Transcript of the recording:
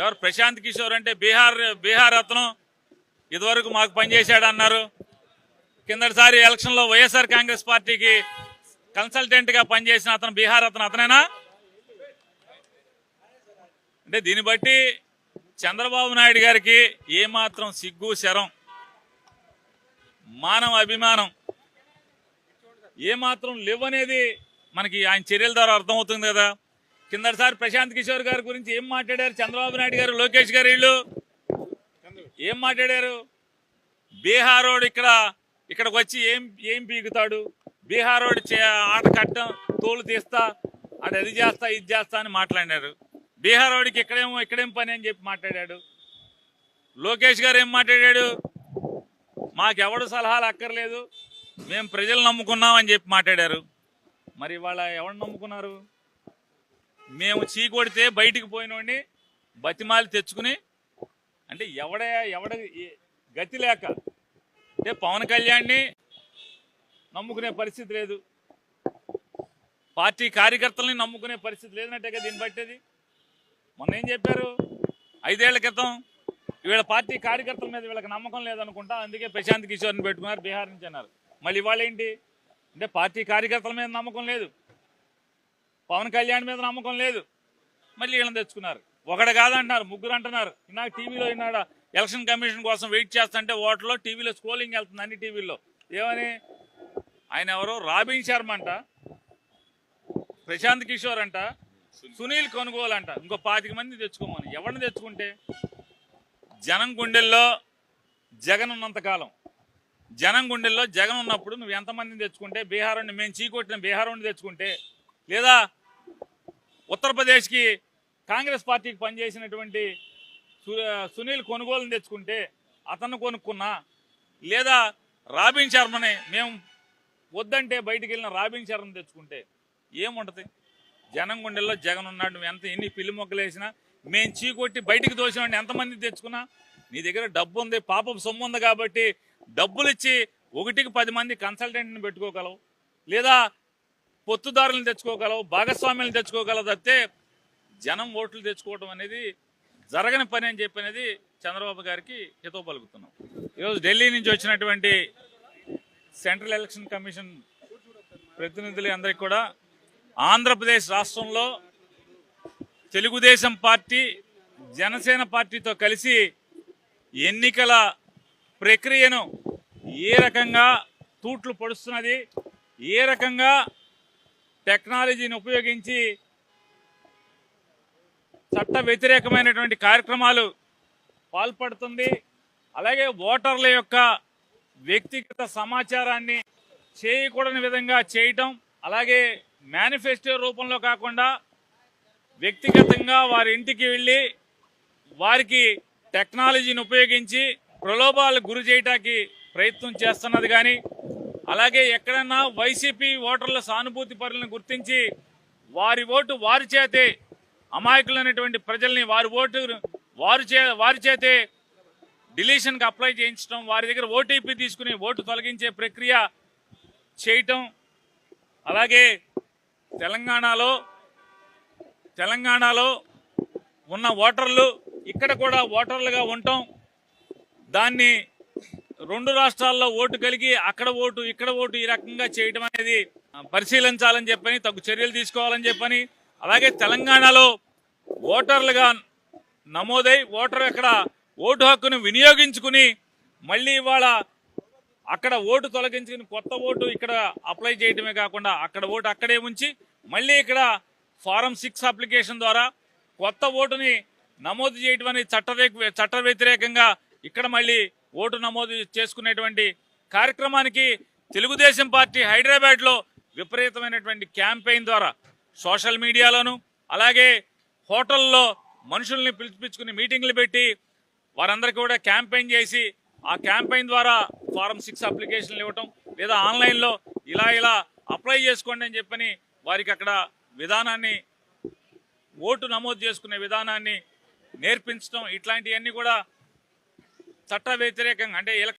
ఎవరు ప్రశాంత్ కిషోర్ అంటే బీహార్ బీహార్ రత్నం. ఇదివరకు మాకు పనిచేశాడు అన్నారు కిందటిసారి ఎలక్షన్లో వైఎస్ఆర్ కాంగ్రెస్ పార్టీకి కన్సల్టెంట్గా పనిచేసిన అతను బీహార్ అతను అతనేనా? అంటే దీన్ని బట్టి చంద్రబాబు నాయుడు గారికి ఏమాత్రం సిగ్గు శరం మానవ అభిమానం ఏమాత్రం లేవనేది మనకి ఆయన చర్యల ద్వారా అర్థమవుతుంది కదా. కిందటిసారి ప్రశాంత్ కిషోర్ గారి గురించి ఏం మాట్లాడారు? చంద్రబాబు నాయుడు గారు లోకేష్ గారు వీళ్ళు? ఏం మాట్లాడారు? బీహారోడు ఇక్కడ ఇక్కడికి వచ్చి ఏం ఏం పీకుతాడు? బీహారోడు చే ఆట కట్టం తోలు తీస్తా ఆడ అది చేస్తా ఇది చేస్తా అని మాట్లాడారు. బీహారోడికి ఇక్కడేమో ఇక్కడేం పని అని చెప్పి మాట్లాడాడు. లోకేష్ గారు ఏం మాట్లాడాడు? మాకెవడు సలహాలు అక్కర్లేదు మేము ప్రజలు నమ్ముకున్నాం అని చెప్పి మాట్లాడారు. మరి ఇవాళ ఎవడు నమ్ముకున్నారు? మేము చీకొడితే బయటికి పోయినోడిని బతిమాలి తెచ్చుకుని అంటే ఎవడ ఎవడ గతి లేక అంటే పవన్ కళ్యాణ్ని నమ్ముకునే పరిస్థితి లేదు. పార్టీ కార్యకర్తల్ని నమ్ముకునే పరిస్థితి లేదన్నట్టే కదా దీన్ని బట్టేది మొన్న ఏం చెప్పారు? ఐదేళ్ళ క్రితం వీళ్ళ పార్టీ కార్యకర్తల మీద వీళ్ళకి నమ్మకం లేదనుకుంటా అందుకే ప్రశాంత్ కిషోర్ని పెట్టుకున్నారు బీహార్ నుంచి అన్నారు. మళ్ళీ ఇవాళ ఏంటి? అంటే పార్టీ కార్యకర్తల మీద నమ్మకం లేదు. పవన్ కళ్యాణ్ మీద నమ్మకం లేదు. మళ్ళీ వీళ్ళని తెచ్చుకున్నారు. ఒకడు కాదంటున్నారు ముగ్గురు అంటున్నారు. నాకు టీవీలో ఈనాడ ఎలక్షన్ కమిషన్ కోసం వెయిట్ చేస్తుంటే ఓట్లో టీవీలో స్కోలింగ్ వెళ్తుంది అన్ని టీవీల్లో. ఏమని? ఆయన ఎవరో? రాబిన్ శర్మ అంట. ప్రశాంత్ కిషోర్ అంట. సునీల్ కొనుగోలు అంట. ఇంకో పాతిక మంది తెచ్చుకోమని. ఎవరిని తెచ్చుకుంటే? జనం గుండెల్లో జగన్ ఉన్నంతకాలం జనం గుండెల్లో జగన్ ఉన్నప్పుడు నువ్వు ఎంతమందిని తెచ్చుకుంటే? బీహార్ మేము చీకొట్టిన బీహార్ తెచ్చుకుంటే లేదా ఉత్తరప్రదేశ్కి కాంగ్రెస్ పార్టీకి పనిచేసినటువంటి సు- సునీల్ కొనుగోలుని తెచ్చుకుంటే అతను కొనుక్కున్నా లేదా రాబిన్ శర్మని మేము వద్దంటే బయటికి వెళ్ళిన రాబిన్ శర్మని తెచ్చుకుంటే ఏముంటుంది? జనం గుండెల్లో జగన్ ఉన్నాడు ఎంత ఎన్ని పిల్లి మొక్కలు వేసినా మేము చీకొట్టి బయటికి దోసినాడిని ఎంతమంది తెచ్చుకున్నా? నీ దగ్గర డబ్బు ఉంది పాపం సొమ్ము ఉంది కాబట్టి డబ్బులు ఇచ్చి ఒకటికి పది మంది కన్సల్టెంట్ని పెట్టుకోగలవు. లేదా పొత్తుదారులను తెచ్చుకోగలవు భాగస్వామ్యాలను తెచ్చుకోగలవు తప్పితే జనం ఓట్లు తెచ్చుకోవడం అనేది జరగని పని అని చెప్పి అనేది చంద్రబాబు గారికి హితో పలుకుతున్నాం. ఈరోజు ఢిల్లీ నుంచి వచ్చినటువంటి సెంట్రల్ ఎలక్షన్ కమిషన్ ప్రతినిధులు అందరికీ కూడా ఆంధ్రప్రదేశ్ రాష్ట్రంలో తెలుగుదేశం పార్టీ జనసేన పార్టీతో కలిసి ఎన్నికల ప్రక్రియను ఏ రకంగా తూట్లు పడుస్తున్నది ఏ రకంగా టెక్నాలజీని ఉపయోగించి చట్ట వ్యతిరేకమైనటువంటి కార్యక్రమాలు పాల్పడుతుంది. అలాగే ఓటర్ల యొక్క వ్యక్తిగత సమాచారాన్ని చేయకూడని విధంగా చేయటం అలాగే మేనిఫెస్టో రూపంలో కాకుండా వ్యక్తిగతంగా వారి ఇంటికి వెళ్ళి వారికి టెక్నాలజీని ఉపయోగించి ప్రలోభాలు గురి చేయటానికి ప్రయత్నం చేస్తున్నది కానీ అలాగే ఎక్కడన్నా వైసీపీ ఓటర్ల సానుభూతి పరులను గుర్తించి వారి ఓటు వారి చేతే అమాయకులైనటువంటి ప్రజల్ని వారి ఓటు వారి చే వారి చేతే డిలీషన్కి అప్లై చేయించడం వారి దగ్గర ఓటీపీ తీసుకుని ఓటు తొలగించే ప్రక్రియ చేయటం అలాగే తెలంగాణలో తెలంగాణలో ఉన్న ఓటర్లు ఇక్కడ కూడా ఓటర్లుగా ఉండటం దాన్ని రెండు రాష్ట్రాల్లో ఓటు కలిగి అక్కడ ఓటు ఇక్కడ ఓటు ఈ రకంగా చేయడం అనేది పరిశీలించాలని చెప్పని తగు చర్యలు తీసుకోవాలని చెప్పని అలాగే తెలంగాణలో ఓటర్లుగా నమోదై ఓటర్ అక్కడ ఓటు హక్కును వినియోగించుకుని మళ్ళీ ఇవాళ అక్కడ ఓటు తొలగించుకుని కొత్త ఓటు ఇక్కడ అప్లై చేయడమే కాకుండా అక్కడ ఓటు అక్కడే ఉంచి మళ్ళీ ఇక్కడ ఫారం సిక్స్ అప్లికేషన్ ద్వారా కొత్త ఓటుని నమోదు చేయడం అనేది చట్ట చట్ట వ్యతిరేకంగా ఇక్కడ మళ్ళీ ఓటు నమోదు చేసుకునేటువంటి కార్యక్రమానికి తెలుగుదేశం పార్టీ హైదరాబాద్లో విపరీతమైనటువంటి క్యాంపెయిన్ ద్వారా సోషల్ మీడియాలోను అలాగే హోటల్లో మనుషుల్ని పిలిపించుకుని మీటింగ్లు పెట్టి వారందరికీ కూడా క్యాంపెయిన్ చేసి ఆ క్యాంపెయిన్ ద్వారా ఫారం సిక్స్ అప్లికేషన్లు ఇవ్వటం లేదా ఆన్లైన్లో ఇలా ఇలా అప్లై చేసుకోండి అని చెప్పని వారికి అక్కడ విధానాన్ని ఓటు నమోదు చేసుకునే విధానాన్ని నేర్పించడం ఇట్లాంటివన్నీ కూడా చట్ట వ్యతిరేకంగా అంటే